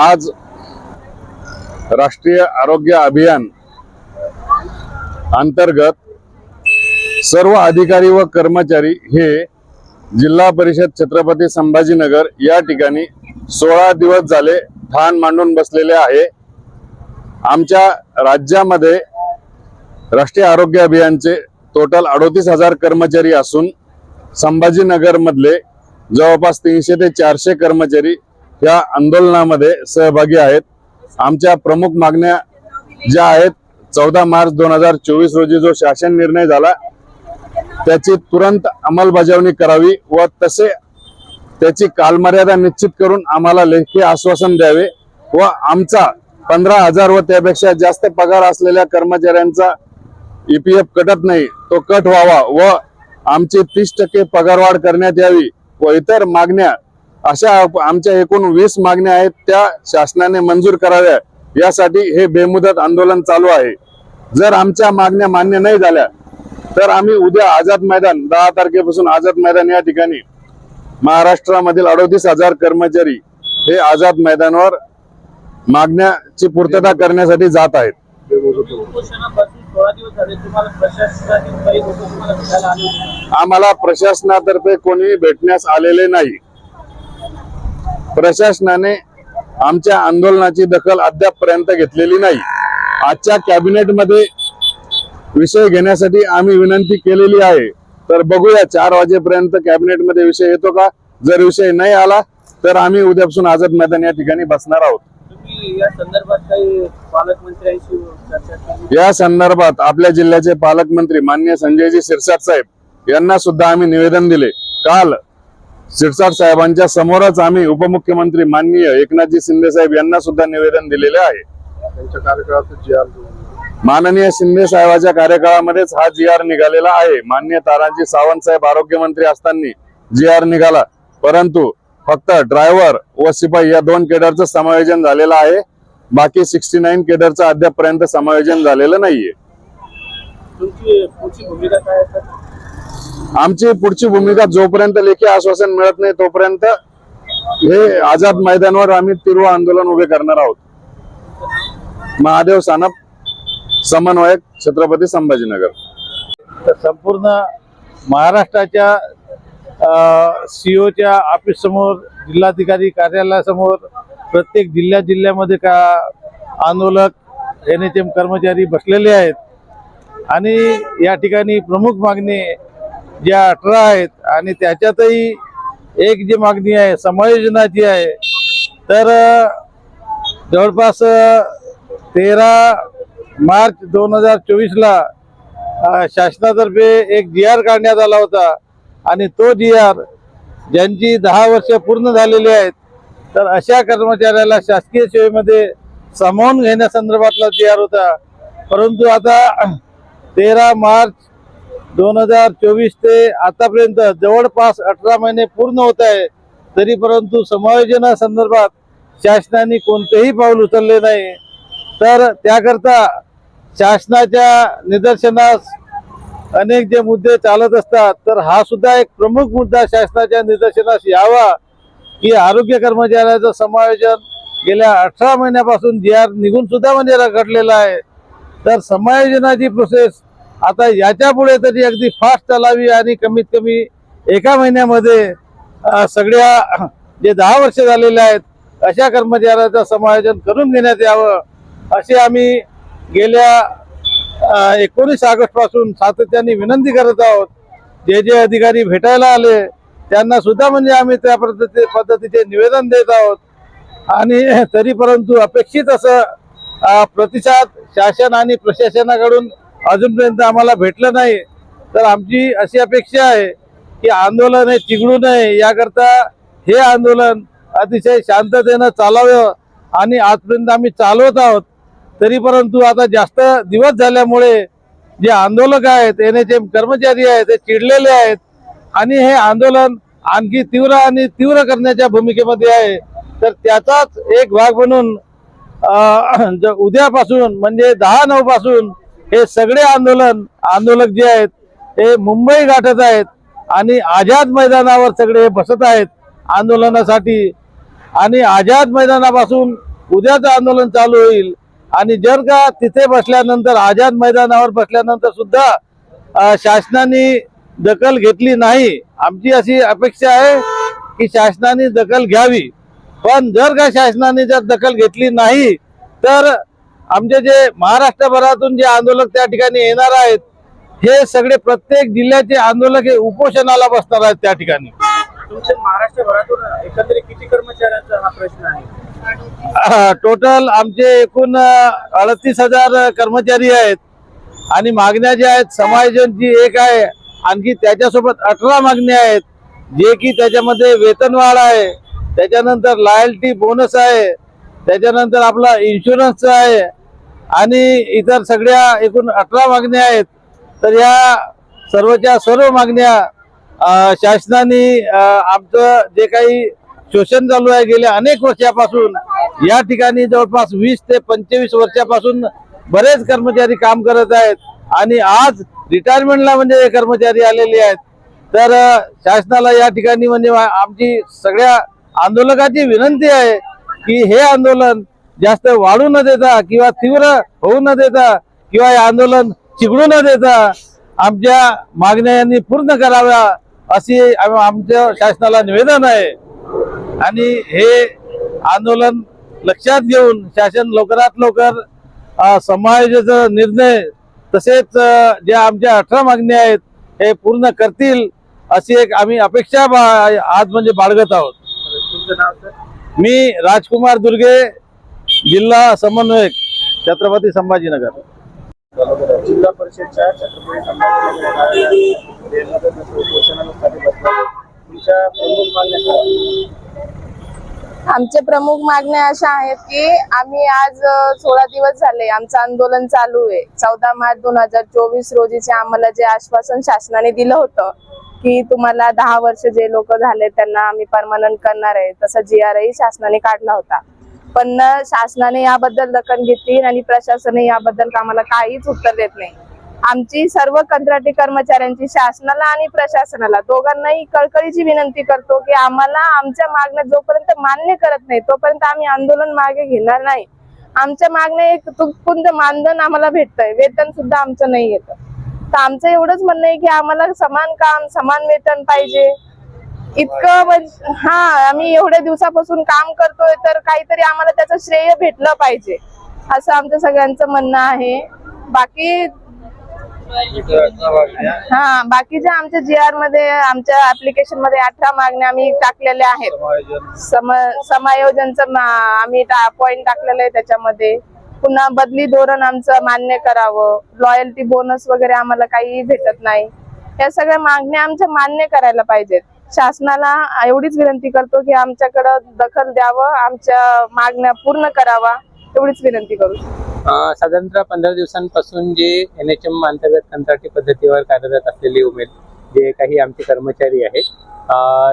आज राष्ट्रीय आरोग्य अभियान अंतर्गत सर्व अधिकारी व कर्मचारी हे जिल्हा परिषद छत्रपती संभाजीनगर या ठिकाणी सोळा दिवस झाले ठाण मांडून बसलेले आहे. आमच्या राज्यामध्ये राष्ट्रीय आरोग्य अभियानचे टोटल अडोतीस हजार कर्मचारी असून संभाजीनगर मधले जवळपास तीनशे ते चारशे कर्मचारी या आंदोलनामध्ये सहभागी आहेत. आमच्या प्रमुख मागण्या ज्या आहेत चौदा मार्च दोन हजार चोवीस रोजी जो शासन निर्णय झाला त्याची तुरंत अंमलबजावणी करावी व तसे त्याची कालमर्यादा निश्चित करून आम्हाला लेखी आश्वासन द्यावे व आमचा पंधरा हजार व त्यापेक्षा जास्त पगार असलेल्या कर्मचाऱ्यांचा ईपीएफ कटत नाही तो कट व्हावा व आमची तीस टक्के पगारवाढ करण्यात यावी व इतर मागण्या अशा आमच्या एकूण वीस मागण्या आहेत त्या शासनाने मंजूर कराव्या. यासाठी हे बेमुदत आंदोलन चालू आहे. जर आमच्या मागण्या मान्य नाही झाल्या तर आम्ही उद्या आझाद मैदान दहा तारखेपासून आझाद मैदान या ठिकाणी महाराष्ट्रामधील अडोतीस हजार कर्मचारी हे आझाद मैदानावर मागण्याची पूर्तता करण्यासाठी जात आहेत? आम्हाला प्रशासनातर्फे कोणी भेटण्यास आलेले नाही. प्रशासनाने आमच्या आंदोलनाची दखल अद्यापपर्यंत घेतलेली नाही. आजच्या कॅबिनेटमध्ये विषय घेण्यासाठी आम्ही विनंती केलेली आहे. तर बघूया चार वाजेपर्यंत कॅबिनेटमध्ये विषय येतो का? जर विषय नाही आला तर आम्ही उद्यापासून आझाद मैदान या ठिकाणी बसणार आहोत. या संदर्भात आपल्या जिल्ह्याचे पालकमंत्री मान्य संजयजी शिरसाट साहेब यांना सुद्धा आम्ही निवेदन दिले. काल शिरसाट साहेबांच्या समोरच आम्ही उपमुख्यमंत्री माननीय एकनाथजी शिंदे साहेब यांना सुद्धा निवेदन दिलेले आहे. त्यांच्या कार्यकाळात जी आर माननीय शिंदे साहेबांच्या कार्यकाळामध्येच हा जी आर निघालेला आहे. मान्य तारांजी सावंत साहेब आरोग्यमंत्री असताना जी आर निघाला. परंतु फक्त ड्रायव्हर व शिपाई या दोन केडरचं समायोजन झालेलं आहे. बाकी सिक्स्टी नाईन केडरचं अद्यापपर्यंत समायोजन झालेलं नाहीये. तुमची भूमिका काय? आमची पुढची भूमिका जोपर्यंत लेखी आश्वासन मिळत नाही तोपर्यंत हे आझाद मैदानावर आम्ही तीव्र आंदोलन उभे करणार आहोत. महादेव सानप समन्वयक छत्रपती संभाजीनगर. तर संपूर्ण महाराष्ट्राच्या सीओच्या ऑफिस समोर जिल्हाधिकारी कार्यालयासमोर प्रत्येक जिल्ह्या जिल्ह्यामध्ये का आंदोलक एन एच एम कर्मचारी बसलेले आहेत. आणि या ठिकाणी प्रमुख मागणी ज्या अठरा आहेत आणि त्याच्यातही एक जी मागणी आहे समायोजनाची आहे तर जवळपास तेरा मार्च दोन हजार चोवीसला शासनातर्फे एक जी आर काढण्यात आला होता आणि तो जी आर ज्यांची दहा वर्ष पूर्ण झालेली आहेत तर अशा कर्मचाऱ्याला शासकीय सेवेमध्ये सामावून घेण्यासंदर्भातला जी आर होता. परंतु आता तेरा मार्च दोन हजार चोवीस ते आतापर्यंत जवळपास अठरा महिने पूर्ण होत आहे. तरी परंतु समायोजनासंदर्भात शासनाने कोणतेही पाऊल उचलले नाही. तर त्याकरता शासनाच्या निदर्शनास अनेक जे मुद्दे चालत असतात तर हा सुद्धा एक प्रमुख मुद्दा शासनाच्या निदर्शनास यावा की आरोग्य कर्मचाऱ्याचं समायोजन गेल्या अठरा महिन्यापासून जी आर निघून सुद्धा म्हणजे रखडलेला आहे. तर समायोजनाची प्रोसेस आता याच्यापुढे तरी अगदी फास्ट चालावी आणि कमीत कमी एका महिन्यामध्ये सगळ्या जे दहा वर्ष झालेले आहेत अशा कर्मचाऱ्याचं समायोजन करून घेण्यात यावं असे आम्ही गेल्या एकोणीस ऑगस्टपासून सातत्याने विनंती करत आहोत. जे जे अधिकारी भेटायला आले त्यांना सुद्धा म्हणजे आम्ही त्या पद्धती पद्धतीचे निवेदन देत आहोत. आणि तरी परंतु अपेक्षित असं प्रतिसाद शासन आणि प्रशासनाकडून अजूनपर्यंत आम्हाला भेटलं नाही. तर आमची अशी अपेक्षा आहे की आंदोलन हे चिघडू नये. याकरता हे आंदोलन अतिशय शांततेनं चालावं आणि आजपर्यंत आम्ही चालवत आहोत. तरी परंतु आता जास्त दिवस झाल्यामुळे जे आंदोलक आहेत एन एच एम कर्मचारी आहेत ते चिडलेले आहेत आणि हे आंदोलन आणखी तीव्र आणि तीव्र करण्याच्या भूमिकेमध्ये आहे. तर त्याचाच एक भाग म्हणून उद्यापासून म्हणजे दहा नऊ पासून हे सगळे आंदोलन आंदोलक जे आहेत हे मुंबई गाठत आहेत आणि आझाद मैदानावर सगळे बसत आहेत आंदोलनासाठी. आणि आझाद मैदानापासून उद्याचं आंदोलन चालू होईल. आणि जर का तिथे बसल्यानंतर आझाद मैदानावर बसल्यानंतर सुद्धा शासनाने दखल घेतली नाही आमची अशी अपेक्षा आहे की शासनाने दखल घ्यावी. पण जर का शासनाने जर दखल घेतली नाही तर आमचे जे महाराष्ट्रभरातून जे आंदोलक त्या ठिकाणी येणार आहेत हे सगळे प्रत्येक जिल्ह्याचे आंदोलक हे उपोषणाला बसणार आहेत त्या ठिकाणी. महाराष्ट्रभरातून एकंदरीत किती कर्मचाऱ्यांचा हा प्रश्न आहे? टोटल आमचे एकूण अडतीस हजार कर्मचारी आहेत. आणि मागण्या ज्या आहेत समायोजनची एक आहे. आणखी त्याच्यासोबत अठरा मागण्या आहेत. जे की त्याच्यामध्ये वेतनवाढ आहे. त्याच्यानंतर लॉयल्टी बोनस आहे. त्याच्यानंतर आपला इन्शुरन्स आहे. आणि इतर सगळ्या एकूण अठरा मागण्या आहेत तर या सर्वच्या सर्व मागण्या शासनाने आमचं जे काही शोषण चालू आहे गेल्या अनेक वर्षापासून या ठिकाणी जवळपास वीस ते पंचवीस वर्षापासून बरेच कर्मचारी काम करत आहेत आणि आज रिटायरमेंटला म्हणजे कर्मचारी आलेले आहेत. तर शासनाला या ठिकाणी म्हणजे आमची सगळ्या आंदोलकाची विनंती आहे की हे आंदोलन जास्त वाढू न देता किंवा तीव्र होऊ न देता किंवा हे आंदोलन चिघळू न देता आमच्या मागण्या यांनी पूर्ण कराव्या अशी आम- आमच्या शासनाला निवेदन आहे. आणि हे आंदोलन लक्षात घेऊन शासन लवकरात लवकर समायोजाचा निर्णय तसेच ज्या आमच्या अठरा मागण्या आहेत हे पूर्ण करतील अशी एक आम्ही अपेक्षा आज म्हणजे बाळगत आहोत. मी राजकुमार दुर्गे जिल्हा समन्वयक छत्रपती संभाजीनगर जिल्हा परिषदच्या छत्रपती संभाजीनगर? आमच्या प्रमुख मागण्या अशा आहेत की आम्ही आज सोळा दिवस झाले आमचं आंदोलन चालू आहे चौदा मार्च दोन हजार चोवीस रोजीचे आम्हाला जे आश्वासन शासनाने दिलं होतं की तुम्हाला दहा वर्ष जे लोक झाले त्यांना आम्ही परमनंट करणार आहे तसा जी आर शासनाने काढला होता पण शासनाने याबद्दल दखल घेतली आणि प्रशासनाने याबद्दल आम्हाला काहीच उत्तर देत नाही. आमची सर्व कंत्राटी कर्मचाऱ्यांची शासनाला आणि प्रशासनाला दोघांनाही कळकळीची विनंती करतो की आम्हाला आमच्या मागण्या जोपर्यंत मान्य करत नाही तोपर्यंत आम्ही आंदोलन मागे घेणार नाही. आमच्या मागण्या एक तुटपुंज मानधन आम्हाला भेटतंय वेतन सुद्धा आमचं नाही येत. तर आमचं एवढंच म्हणणं आहे की आम्हाला समान काम समान वेतन पाहिजे. इतकं म्हणजे हा आम्ही एवढ्या दिवसापासून काम करतोय तर काहीतरी आम्हाला त्याचं श्रेय भेटलं पाहिजे असं आमचं सगळ्यांचं म्हणणं आहे. बाकी हा बाकीच्या आमच्या जी आरमध्ये आमच्या ऍप्लिकेशनमध्ये अठरा मागण्या आम्ही टाकलेल्या आहेत. सम समायोजनचं आम्ही पॉइंट टाकलेलं आहे त्याच्यामध्ये. पुन्हा बदली धोरण आमचं मान्य करावं. लॉयल्टी बोनस वगैरे आम्हाला काही भेटत नाही. या सगळ्या मागण्या आमच्या मान्य करायला पाहिजेत. शासनाला एवढीच विनंती करतो की आमच्याकडं दखल द्यावं आमच्या मागण्या पूर्ण करावा एवढीच विनंती करू साधारणतः पंधरा दिवसांपासून जे एन एच एम अंतर्गत कंत्राटी पद्धतीवर कार्यरत असलेले उमेद जे काही आमचे कर्मचारी आहेत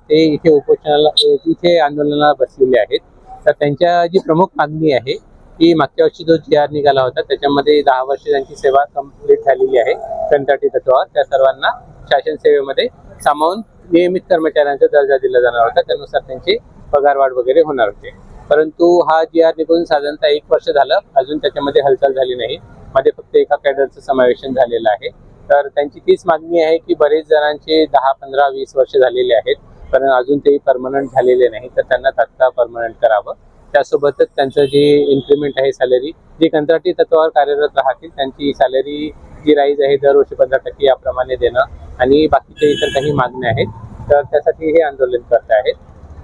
ते इथे उपोषणाला इथे आंदोलनाला बसलेले आहेत. तर त्यांच्या जी प्रमुख मागणी आहे की मागच्या वर्षी जो जी आर निघाला होता त्याच्यामध्ये दहा वर्ष त्यांची सेवा कंप्लीट झालेली आहे कंत्राटी तत्वावर. त्या सर्वांना शासन सेवेमध्ये सामावून नियमित कर्मचाऱ्यांचा दर्जा दिला जाणार होता. त्यानुसार त्यांची पगारवाढ वगैरे होणार होते. परंतु हा जी आर निघून साधारणतः एक वर्ष झालं. अजून त्याच्यामध्ये हालचाल झाली नाही. मध्ये फक्त एका कॅडरचं समावेशन झालेलं आहे. तर त्यांची तीच मागणी आहे की बरेच जणांचे दहा पंधरा वीस वर्ष झालेले आहेत. कारण अजून ते परमनंट झालेले नाही. तर त्यांना तात्काळ परमनंट करावं. त्यासोबतच त्यांचं जे इन्क्रीमेंट आहे सॅलरी जे कंत्राटी तत्वावर कार्यरत राहतील त्यांची सॅलरी जी राईज आहे दरवर्षी पंधरा टक्के याप्रमाणे देणं आणि बाकीच्या इतर काही मागण्या आहेत तर त्यासाठी हे आंदोलन करत आहेत.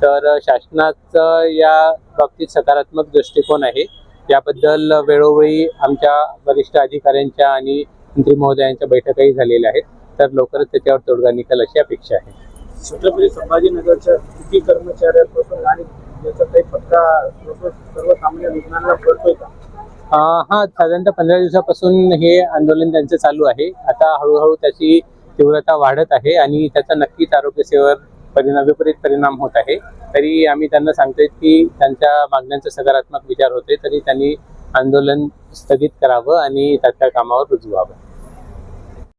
तर शासनाचं या बाबतीत सकारात्मक दृष्टिकोन आहे. याबद्दल वेळोवेळी आमच्या वरिष्ठ अधिकाऱ्यांच्या आणि मंत्री महोदयांच्या बैठकाही झालेल्या आहेत. तर लवकरच त्याच्यावर तोडगा निकाल अशी अपेक्षा आहे. छत्रपती म्हणजे संभाजीनगरच्या किती कर्मचाऱ्यांपासून आणि याचा काही फटका सर्वसामान्य रुग्णांना पडतोय का? हा साधारणतः पंधरा दिवसापासून हे आंदोलन त्यांचं चालू आहे. आता हळूहळू त्याची तीव्रता वाढत आहे आणि त्याचा नक्कीच आरोग्य सेवेवर परिणाम विपरीत परिणाम होत आहे. तरी आम्ही त्यांना सांगतोय की त्यांच्या मागण्यांचा सकारात्मक विचार होते तरी त्यांनी आंदोलन स्थगित करावं आणि त्याच्या कामावर रुजू व्हावं.